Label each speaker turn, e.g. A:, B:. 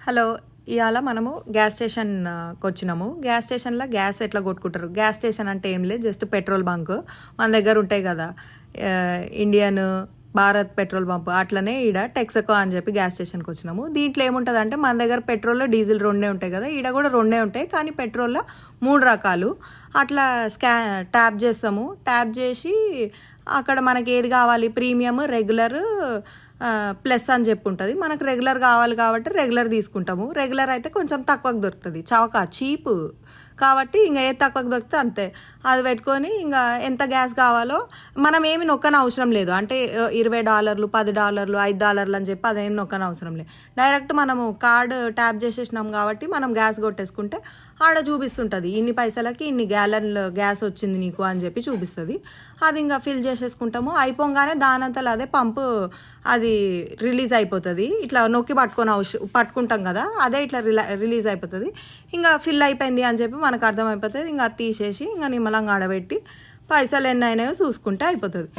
A: Hello ఇవాళ మనము gas స్టేషన్కి వచ్చినాము గ్యాస్ స్టేషన్లో గ్యాస్ ఎట్లా కొట్టుకుంటారు? గ్యాస్ స్టేషన్ అంటే ఏం లేదు జస్ట్ పెట్రోల్ బంక్ మన దగ్గర ఉంటాయి కదా ఇండియన్ భారత్ పెట్రోల్ పంప్ అట్లనే ఈడ టెక్సకో అని చెప్పి గ్యాస్ స్టేషన్కి వచ్చినాము. దీంట్లో ఏముంటుంది అంటే మన దగ్గర పెట్రోల్లో డీజిల్ రెండే ఉంటాయి కదా ఈడ కూడా రెండే ఉంటాయి. కానీ పెట్రోల్లో మూడు రకాలు. అట్లా స్కా ట్యాప్ చేస్తాము. ట్యాప్ చేసి అక్కడ మనకి ఏది కావాలి? ప్రీమియం రెగ్యులర్ ప్లస్ అని చెప్పి ఉంటుంది మనకు రెగ్యులర్ కావాలి కాబట్టి రెగ్యులర్ తీసుకుంటాము. రెగ్యులర్ అయితే కొంచెం తక్కువకు దొరుకుతుంది. చవక చీప్. కాబట్టి ఇంకా ఏ తక్కువకు దొరికితే అంతే. అది పెట్టుకొని ఇంకా ఎంత గ్యాస్ కావాలో మనం ఏమి నొక్కన అవసరం లేదు. అంటే ఇరవై డాలర్లు పది డాలర్లు ఐదు డాలర్లు అని చెప్పి అదేం నొక్కన అవసరం లేదు. డైరెక్ట్ మనము కార్డ్ ట్యాప్ చేసేసినాం కాబట్టి మనం గ్యాస్ కొట్టేసుకుంటే ఆడ చూపిస్తుంటుంది. ఇన్ని పైసలకి ఇన్ని గ్యాలన్లు గ్యాస్ వచ్చింది నీకు అని చెప్పి చూపిస్తుంది. అది ఇంకా ఫిల్ చేసేసుకుంటాము. అయిపోగానే దానంతలో అదే పంపు అది రిలీజ్ అయిపోతుంది. ఇట్లా నొక్కి పట్టుకొని అవసరం పట్టుకుంటాం కదా అదే ఇట్లా రిలా రిలీజ్ అయిపోతుంది. ఇంకా ఫిల్ అయిపోయింది అని చెప్పి మనకు అర్థమైపోతుంది. ఇంకా అది తీసేసి ఇంకా నిమ్మలంగా ఆడబెట్టి పైసలు ఎన్ని అయినాయో చూసుకుంటే అయిపోతుంది.